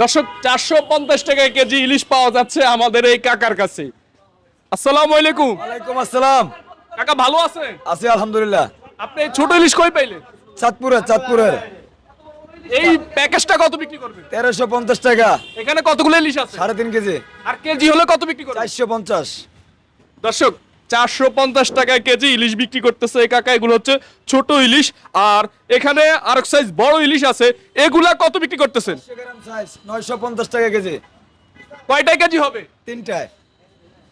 দর্শক চারশো পঞ্চাশ টাকা কেজি ইলিশ পাওয়া যাচ্ছে আমাদের এই কাকার কাছে। আসসালামু আলাইকুম। ওয়ালাইকুম আসসালাম। কাকা ভালো আছে আছি আলহামদুলিল্লাহ। আপনি ছোট ইলিশ কই পাইলেন? চাঁদপুরের চাঁদপুরের। এই প্যাকেজটা কত বিক্রি করবেন? তেরোশো পঞ্চাশ টাকা। এখানে কতগুলো ইলিশ আছে? সাড়ে তিন কেজি। আর কেজি হলে কত বিক্রি করবেন? চারশো পঞ্চাশ। দর্শক চারশো পঞ্চাশ টাকা কেজি ইলিশ বিক্রি করতেছে এই কাকা এগুলো হচ্ছে ছোট ইলিশ। আর এখানে আরেক সাইজ বড় ইলিশ আছে এগুলা কত বিক্রি করতেছেন? নয়শো পঞ্চাশ টাকা কেজি। কয়টায় কেজি হবে? তিনটায়।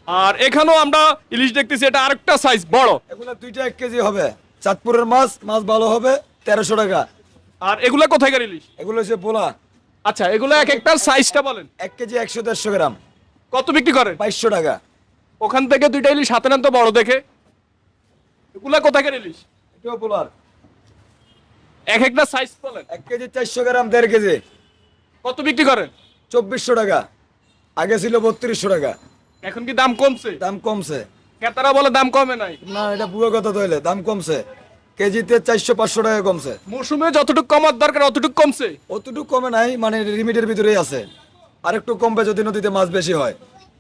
আর এখানেও আমরা ইলিশ দেখতেছি এটা আরেকটা সাইজ বড়। এগুলো দুইটা এক কেজি হবে। চাঁদপুরের মাছ মাছ ভালো হবে তেরোশো টাকা। আর এগুলা কোথায়কার ইলিশ? এগুলো হচ্ছে পোলা। আচ্ছা এগুলো এক একটার সাইজটা বলেন। এক কেজি একশো দেড়শো গ্রাম। কত বিক্রি করে বাইশশো টাকা। ওখান থেকে দুইটা ইলিশ হাতে নেন তো বড় দেখে। এগুলা কোথায়কার ইলিশ এটাও পোলার। এক একটা সাইজ বলেন। এক কেজি চারশো গ্রাম দেড় কেজি। কত বিক্রি করেন? চব্বিশশো টাকা। আগে ছিল বত্রিশশো টাকা। এখন কি দাম কমছে? দাম কমছে। ক্রেতারা বলে দাম কমে নাই। না এটা পুরো কথা তৈলে দাম কমছে। কেজিতে চারশো পাঁচশো টাকা কমছে। মৌসুমে যতটুকু কমার দরকার অতটুকু কমছে। অতটুকু কমে নাই মানে লিমিটের ভিতরেই আছে। আরেকটু কমবে যদি নদীতে মাছ বেশি হয়।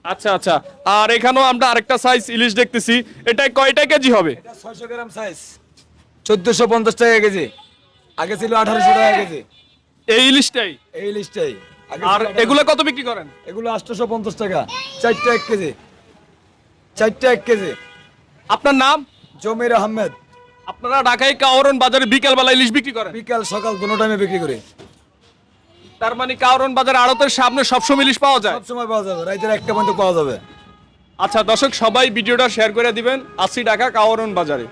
আচ্ছা আচ্ছা। আর এখানেও আমরা আরেকটা সাইজ ইলিশ দেখতেছি। এটা কয়টা কেজি হবে? ছয়শো গ্রাম সাইজ চোদ্দশো পঞ্চাশ টাকা কেজি। আগে ছিল আঠারোশো টাকা কেজি। এই ইলিশটাই? এই আগে আর এগুলো কত বিক্রি করেন? এগুলো আটশোশো পঞ্চাশ টাকা। চারটা এক কেজি। চারটা এক কেজি। আপনার নাম? জমির আহমেদ। আপনারা ঢাকায় কাওরন বাজারে বিকেল বেলা ইলিশ বিক্রি করেন? বিকাল সকাল দুটো টাইমে বিক্রি করি। তার মানে কারণ বাজার আড়তের সামনে সবসময় ইলিশ পাওয়া যায়? সবসময় পাওয়া যাবে রাইতের একটা পর্যন্ত পাওয়া যাবে। আচ্ছা দর্শক সবাই ভিডিওটা শেয়ার করে দিবেন। আশি টাকা কাওরন বাজারে।